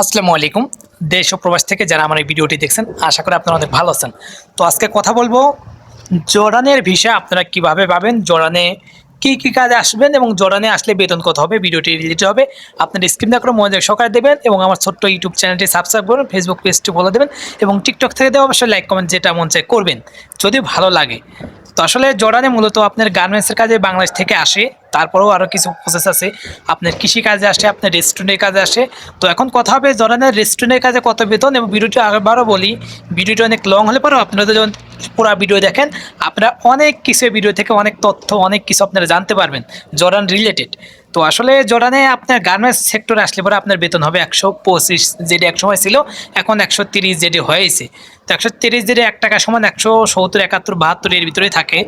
আসসালামু আলাইকুম। দেশ ও প্রবাস থেকে যারা আমার এই ভিডিওটি দেখছেন, আশা করি আপনারা অনেক ভালো আছেন। তো আজকে কথা বলব জর্ডানের ভিসা আপনারা কীভাবে পাবেন জর্ডানে কী কী কাজে আসবেন এবং জর্ডানে আসলে বেতন কত হবে, ভিডিওটি রিলেটেড হবে। আপনার স্ক্রিন না করে মনোযোগ সহকারে দেবেন এবং আমার ছোট্ট ইউটিউব চ্যানেলটি সাবস্ক্রাইব করুন ফেসবুক পেজটি ফলো দেবেন এবং টিকটক থেকে দেওয়া অবশ্যই লাইক কমেন্ট যেটা মন চায় করবেন, যদি ভালো লাগে। তো আসলে জর্ডানে মূলত আপনার গার্মেন্টসের কাজে বাংলাদেশ থেকে আসে। তারপরেও আরও কিছু প্রসেস আছে। আপনার কৃষি কাজে আসে, আপনার রেস্টুরেন্টের কাজে আসে। তো এখন কথা হবে জরানের রেস্টুরেন্টের কাজে কত বেতন এবং ভিডিওটি আবারও বলি ভিডিওটি অনেক লং হলে পরেও আপনারা যখন পুরা ভিডিও দেখেন, আপনারা অনেক কিছু ভিডিও থেকে অনেক তথ্য, অনেক কিছু আপনারা জানতে পারবেন জরান রিলেটেড তো আসলে জর্ডানে আপনার গার্মেন্টস সেক্টরে আসলে পরে আপনার বেতন হবে একশো পঁচিশ যেটি এক সময় ছিল, এখন একশো তিরিশ যেটি হয়েছে। তো একশো তিরিশ যেটি এক টাকা সমান একশো সত্তর, একাত্তর, বাহাত্তর এর ভিতরে থাকে।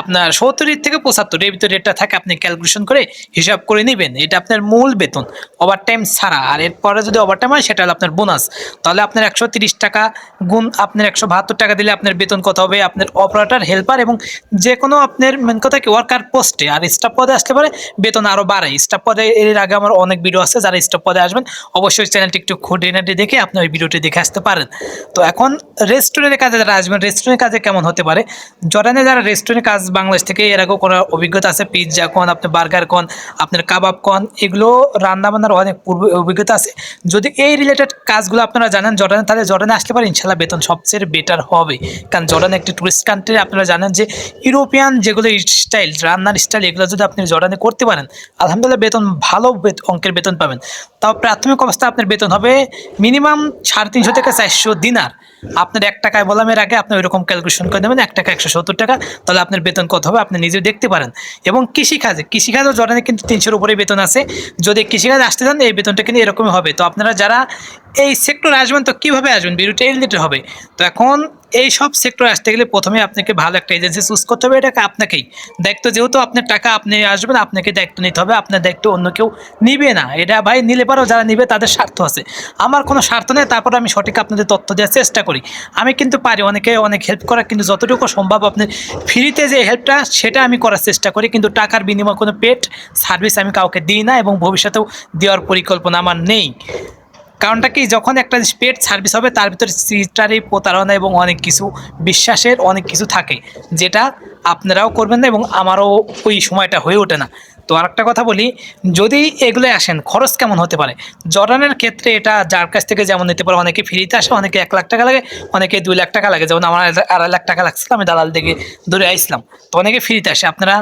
আপনার সত্তরের থেকে পঁচাত্তর এর ভিতরে রেটটা থাকে, আপনি ক্যালকুলেশন করে হিসাব করে নেবেন। এটা আপনার মূল বেতন ওভার টাইম ছাড়া। আর এরপরে যদি ওভার টাইম হয়, সেটা হলো আপনার বোনাস তাহলে আপনার একশো তিরিশ টাকা গুণ আপনার একশো বাহাত্তর টাকা দিলে আপনার বেতন কত হবে? আপনার অপারেটর হেল্পার এবং যে কোনো আপনার মেন কথা কি ওয়ার্কার পোস্টে আর স্টাফ পদে আসতে পারে বেতন আরও বাড়ে। স্টাফ পদে এর আগে আমার অনেক ভিডিও আছে, যারা স্টাফ পদে আসবেন, অবশ্যই চ্যানেলটি একটু খুঁটিনাটি দেখে আপনি ওই ভিডিওটি দেখে আসতে পারেন। তো এখন রেস্টুরেন্টের কাজে যারা আসবেন রেস্টুরেন্টের কাজে কেমন হতে পারে? জর্ডানে যারা রেস্টুরেন্টের কাজ বাংলাদেশ থেকে এর আগেও কোনো অভিজ্ঞতা আছে? পিৎজা কন আপনার বার্গার কন, আপনার কাবাব কন, এগুলো রান্নাবান্নার অনেক পূর্ব অভিজ্ঞতা আছে। যদি এই রিলেটেড কাজগুলো আপনারা জানেন জর্ডানে, তাহলে জর্ডানে আসতে পারে ইনশাল্লাহ বেতন সবচেয়ে বেটার হবে। কারণ জর্ডান একটি টুরিস্ট কান্ট্রি আপনারা জানেন যে ইউরোপিয়ান যেগুলো স্টাইল রান্নার স্টাইল এগুলো যদি আপনি জর্ডানে করতে পারেন, আলহামদুলিল্লাহ বেতন, ভালো অঙ্কের বেতন পাবেন। তাও প্রাথমিক অবস্থায় আপনার বেতন হবে মিনিমাম সাড়ে তিনশো থেকে চারশো দিনার। আপনার এক টাকায় বললাম এর আগে, আপনি ওইরকম ক্যালকুলেশন করে দেবেন এক টাকা একশো সত্তর টাকা, তাহলে আপনার বেতন কত হবে আপনি নিজে দেখতে পারেন। এবং কৃষিকাজে, কৃষিকাজও জর্ডানে কিন্তু তিনশোর উপরে বেতন আছে। যদি কৃষিকাজ আসতে চান, এই বেতনটা কিন্তু এরকমই হবে। তো আপনারা যারা এই সেক্টর আসবেন তো কীভাবে আসবেন? বিরুটি রিলেটেড হবে। তো এখন এই সব সেক্টর আসতে গেলে প্রথমে আপনাকে ভালো একটা এজেন্সি চুজ করতে হবে। এটাকে আপনাকেই। দায়িত্ব যেহেতু আপনার টাকা আপনি আসবেন, আপনাকে দায়িত্ব নিতে হবে। আপনার দায়িত্ব অন্য কেউ নিবে না। এটা ভাই নিলে পারো যারা নিবে তাদের স্বার্থ আছে। আমার কোনো স্বার্থ নেই, তারপর আমি সঠিক আপনাদের তথ্য দেওয়ার চেষ্টা করি। আমি কিন্তু পারি অনেকে, অনেক হেল্প করা কিন্তু যতটুকু সম্ভব আপনি ফ্রিতে যে হেল্পটা সেটা আমি করার চেষ্টা করি। কিন্তু টাকার বিনিময়ে কোনো পেট সার্ভিস আমি কাউকে দিই না এবং ভবিষ্যতেও দেওয়ার পরিকল্পনা আমার নেই। কারণটা কি? যখন একটা পেড সার্ভিস হবে, তার ভিতরে চিটারি প্রতারণা এবং অনেক কিছু, বিশ্বাসের অনেক কিছু থাকে, যেটা আপনারাও করবেন না এবং আমারও ওই সময়টা হয়ে ওঠে না। তো আরেকটা কথা বলি, যদি এগুলো আসেন, খরচ কেমন হতে পারে? জর্ডানের ক্ষেত্রে এটা যার কাছ থেকে যেমন নিতে পারে, অনেকে ফ্রিতে আসে, অনেকে এক লাখ টাকা লাগে, অনেকে দুই লাখ টাকা লাগে। যেমন আমার আড়াই লাখ টাকা লাগছিল, আমি দালাল থেকে ধরে আসলাম তো অনেকে ফ্রিতে আসে, আপনারা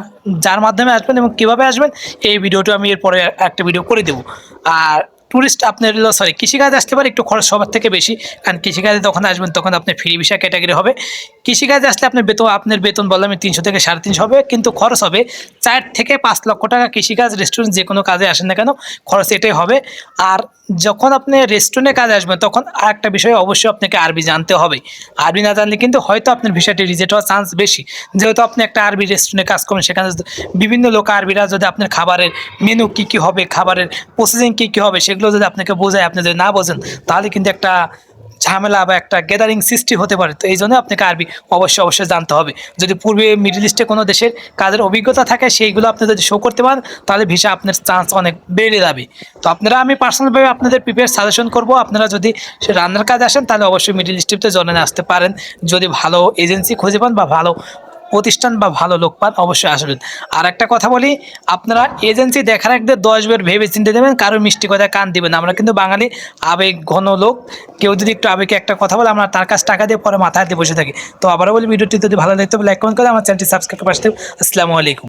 যার মাধ্যমে আসবেন এবং কীভাবে আসবেন, এই ভিডিওটা আমি এরপরে একটা ভিডিও করে দেবো। আর ট্যুরিস্ট আপনার সরি কৃষিকাজ আসতে পারে, একটু খরচ সবার থেকে বেশি। কারণ কৃষিকাজে যখন আসবেন, তখন আপনার ফ্রি ভিসা ক্যাটাগরি হবে। কৃষিকাজে আসলে আপনার বেতন আপনার বেতন বললাম তিনশো থেকে সাড়ে তিনশো হবে, কিন্তু খরচ হবে চার থেকে পাঁচ লক্ষ টাকা কৃষিকাজ রেস্টুরেন্ট যে কোনো কাজে আসেন না কেন, খরচ এটাই হবে। আর যখন আপনি রেস্টুরেন্টে কাজে আসবেন, তখন আরেকটা বিষয় অবশ্যই আপনাকে আরবি জানতে হবে। আরবি না জানলে কিন্তু হয়তো আপনার ভিসাটি রিজেক্ট হওয়ার চান্স বেশি। যেহেতু আপনি একটা আরবি রেস্টুরেন্টে কাজ করবেন, সেখানে বিভিন্ন লোক আরবিরা যদি আপনার খাবারের মেনু কী কী হবে, খাবারের প্রসেসিং কী কী হবে, সেগুলো যদি আপনাকে বোঝায়, আপনি যদি না বোঝেন, তাহলে কিন্তু একটা ঝামেলা বা একটা গ্যাদারিং সৃষ্টি হতে পারে। তো এই জন্য আপনাকে আরবি অবশ্যই অবশ্যই জানতে হবে। যদি পূর্বে মিডল ইস্টে কোনো দেশের কাজের অভিজ্ঞতা থাকে, সেইগুলো আপনি যদি শো করতে পারেন, তাহলে ভিসা আপনার চান্স অনেক বেড়ে যাবে। তো আপনারা আমি পার্সোনালভাবে আপনাদের প্রিপেয়ার সাজেশন করব। আপনারা যদি রান্নার কাজ আসেন, তাহলে অবশ্যই মিডল ইস্টে জনে আসতে পারেন। যদি ভালো এজেন্সি খুঁজে পান বা ভালো প্রতিষ্ঠান বা ভালো লোক পান অবশ্যই আসবেন। আর একটা কথা বলি, আপনারা এজেন্সি দেখার একদের দশ বের ভেবে চিনতে দেবেন কারও মিষ্টি কথা কান দিবেন আমরা কিন্তু বাঙালি, আবেগ ঘন লোক। কেউ যদি একটু আবেগে একটা কথা বলে, আমরা তার কাছে টাকা দিয়ে পরে মাথায় দিয়ে বসে থাকি। তো আবারও বলি, ভিডিওটি যদি ভালো লাগতে লাইক, কমেন্ট করে আমার চ্যানেলটি সাবস্ক্রাইব করে আসতে আসসালামু আলাইকুম।